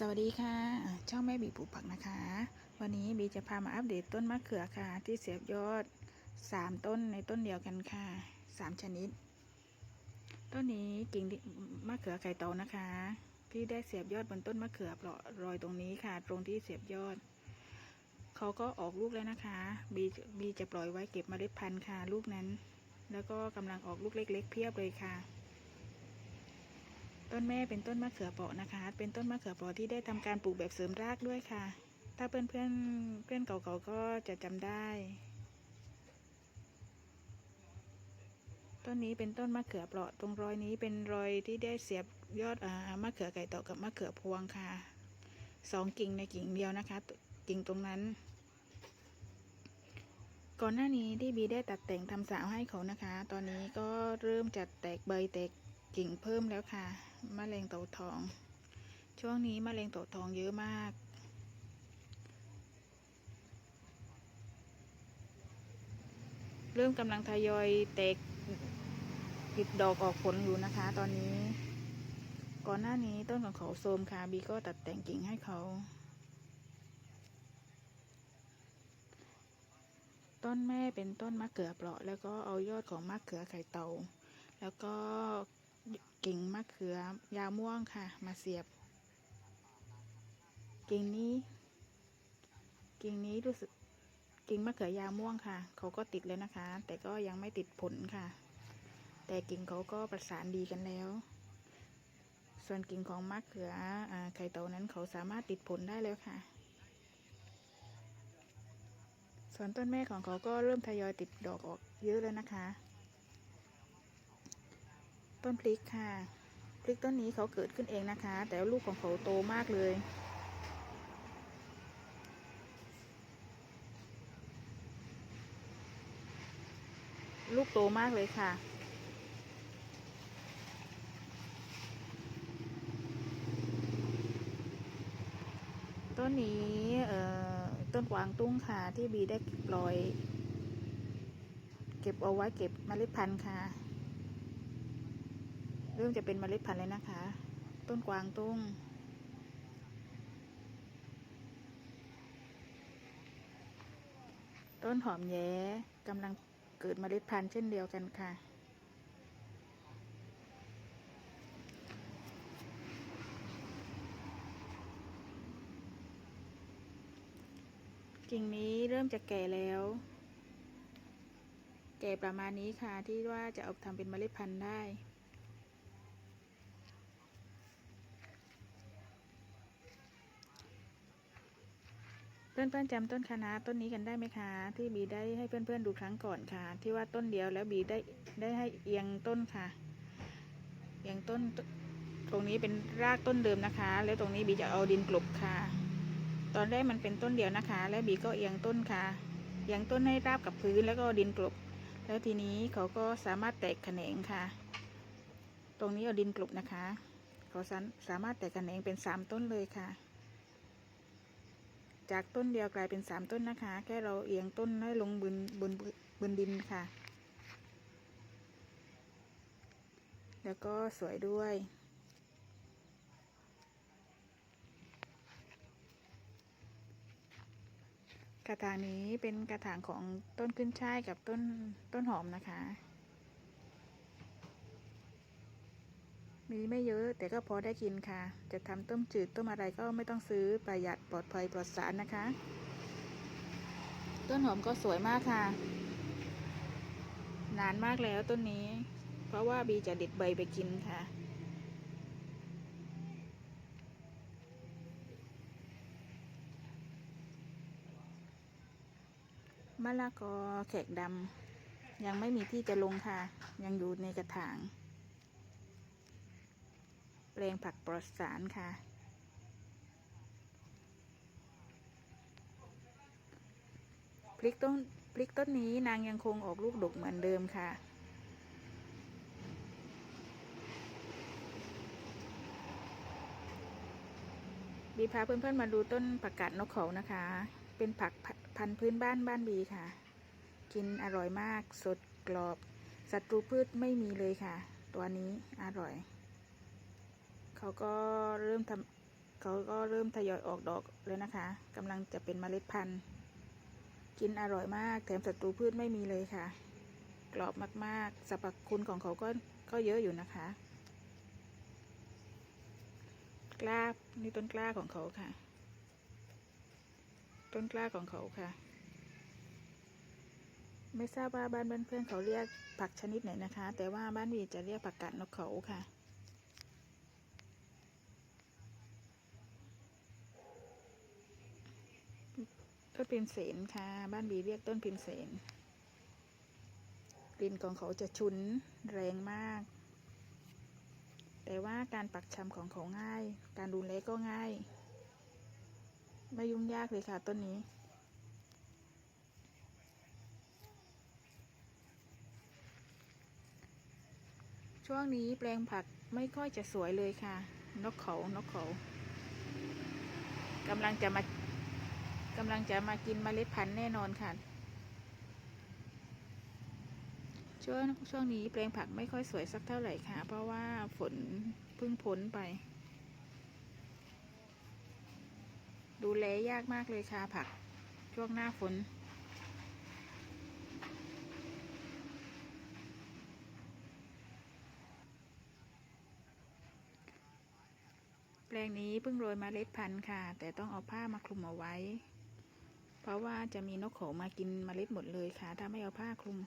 สวัสดีค่ะ ช่องแม่บีปลูกผักนะคะ วันนี้บีจะพามาอัปเดตต้นมะเขือค่ะ ที่เสียบยอด 3 ต้นในต้นเดียวกันค่ะ 3 ชนิด ต้นนี้กิ่งมะเขือไข่เตนะคะ ที่ได้เสียบยอดบนต้นมะเขือเปราะรอยตรงนี้ค่ะ ตรงที่เสียบยอด เขาก็ออกลูกแล้วนะคะบีบีจะปล่อยไว้เก็บเมล็ดพันธุ์ค่ะ ลูกนั้น แล้วก็กำลังออกลูกเล็ก ๆ เพียบเลยค่ะ ต้นแม่เป็นต้นมะเขือเปราะนะคะ เป็นต้นมะเขือเปราะที่ได้ทำการปลูกแบบเสริมรากด้วยค่ะ ถ้าเพื่อนเพื่อนๆเพื่อนเก่าๆก็จะจำได้ ต้นนี้เป็นต้นมะเขือเปราะตรงรอยนี้เป็นรอยที่ได้เสียบยอดอามะเขือไก่ต่อกับมะเขือพวงค่ะสองกิ่งในกิ่งเดียวนะคะกิ่งตรงนั้น ก่อนหน้านี้ที่บีได้ตัดแต่งทำสาวให้เขานะคะ ตอนนี้ก็เริ่มจัดแตกใบแตก กิ่งเพิ่มแล้วค่ะมะเร็งเต่าทอง ช่วงนี้มะเร็งเต่าทองเยอะมาก เริ่มกำลังทยอยแตกติดดอกออกผลอยู่นะคะ ตอนนี้ ก่อนหน้านี้ต้นของเขาโทรมค่ะบีก็ตัดแต่งกิ่งให้เขา ต้นแม่เป็นต้นมะเขือเปราะ แล้วก็เอายอดของมะเขือไข่เตาแล้วก็ กิ่งมะเขือยาวม่วงค่ะ มาเสียบ กิ่งนี้ กิ่งนี้รู้สึกกิ่งมะเขือยาวม่วงค่ะ เขาก็ติดแล้วนะคะ แต่ก็ยังไม่ติดผลค่ะ แต่กิ่งเขาก็ประสานดีกันแล้ว ส่วนกิ่งของมะเขืออไข่เต่านั้นเขาสามารถติดผลได้แล้วค่ะ ส่วนต้นแม่ของเขาก็เริ่มทยอยติดดอกออกเยอะแล้วนะคะ ต้นพริกค่ะ พริกต้นนี้เขาเกิดขึ้นเองนะคะ แต่ลูกของเขาโตมากเลยลูกโตมากเลยค่ะ ต้นนี้เอ่อต้นกวางตุ้งค่ะที่บีได้ปล่อย เก็บเอาไว้เก็บเมล็ดพันธุ์ค่ะ เริ่มจะเป็นเมล็ดพันธุ์เลยนะคะ ต้นกวางตุ้ง ต้นหอมแย้กำลังเกิดเมล็ดพันธุ์เช่นเดียวกันค่ะ กิ่งนี้เริ่มจะแก่แล้วแก่ประมาณนี้ค่ะที่ว่าจะเอาทำเป็นเมล็ดพันธุ์ได้ เพื่อนๆจำต้นคะน้าต้นนี้กันได้ไหมคะ ที่บีได้ให้เพื่อนๆดูครั้งก่อนค่ะ ที่ว่าต้นเดียวแล้วบีได้ได้ให้เอียงต้นค่ะ เอียงต้นตรงนี้เป็นรากต้นเดิมนะคะ แล้วตรงนี้บีจะเอาดินกลบค่ะ ตอนแรกมันเป็นต้นเดียวนะคะ แล้วบีก็เอียงต้นค่ะเอียงต้นให้ราบกับพื้นแล้วก็ดินกลบ แล้วทีนี้เขาก็สามารถแตกแขนงค่ะ ตรงนี้เอาดินกลบนะคะ เขาสาสามารถแตกแขนงเป็นสามต้นเลยค่ะ จากต้นเดียวกลายเป็นสามต้นนะคะ แค่เราเอียงต้นให้ลงบนบนบนดินค่ะ แล้วก็สวยด้วยกระถางนี้เป็นกระถางของต้นขึ้นช่ายกับต้นต้นหอมนะคะ มีไม่เยอะแต่ก็พอได้กินค่ะ จะทำต้มจืดต้มอะไรก็ไม่ต้องซื้อประหยัดปลอดภัยปลอดสารนะคะ ต้นหอมก็สวยมากค่ะ นานมากแล้วต้นนี้ เพราะว่าบีจะเด็ดใบไปกินค่ะมะละกอแขกดำยังไม่มีที่จะลงค่ะ ยังอยู่ในกระถาง แปลงผักปลอดสารค่ะ พริกต้นพริกต้นนี้นางยังคงออกลูกดกเหมือนเดิมค่ะบีพาเพื่อนๆมาดูต้นผักกาดนกเขานะคะ เป็นผักพันธุ์พื้นบ้านบ้านบีค่ะ กินอร่อยมากสดกรอบ ศัตรูพืชไม่มีเลยค่ะ ตัวนี้อร่อย เขาก็เริ่มทเขาก็เริ่มทยอยออกดอกแล้วนะคะกำลังจะเป็นเมล็ดพันธุ์ กินอร่อยมากแถมศัตรูพืชไม่มีเลยค่ะ กรอบมากๆสรรพคุณของเขาก็ก็เยอะอยู่นะคะ กล้านี่ต้นกล้าของเขาค่ะ ต้นกล้าของเขาค่ะ ไม่ทราบว่าบ้านเพื่อนๆเขาเรียกผักชนิดไหนนะคะ แต่ว่าบ้านวีจะเรียกผักกาดนกเขาค่ะ ต้นพิมเสนค่ะ บ้านบีเรียกต้นพิมเสนกลิ่นของเขาจะฉุนแรงมาก แต่ว่าการปักชำของเขาง่าย การดูแลก็ง่าย ไม่ยุ่งยากเลยค่ะต้นนี้ ช่วงนี้แปลงผักไม่ค่อยจะสวยเลยค่ะ นกเขา นกเขากำลังจะมา กำลังจะมากินเมล็ดพันธุ์แน่นอนค่ะ ช่วงช่วงนี้แปลงผักไม่ค่อยสวยสักเท่าไหร่ค่ะ เพราะว่าฝนเพิ่งพ้นไป ดูแลยากมากเลยค่ะผัก ช่วงหน้าฝนแปลงนี้เพิ่งโรยเมล็ดพันธุ์ค่ะ แต่ต้องเอาผ้ามาคลุมเอาไว้ เพราะว่าจะมีนกเขามากินมเมล็ดหมดเลยค่ะ ถ้าไม่เอาผ้าคลุม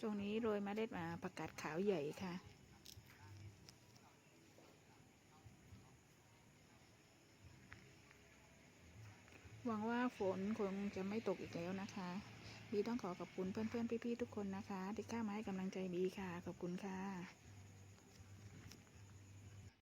ตรงนี้โรยมเมล็ดมาประกาศขาวใหญ่ค่ะหวังว่าฝนคงจะไม่ตกอีกแล้วนะคะ บีต้องขอขอบคุณเพื่อนๆ พี่ๆ ทุกคนนะคะ ที่เข้ามาให้กำลังใจบีค่ะ ขอบคุณค่ะ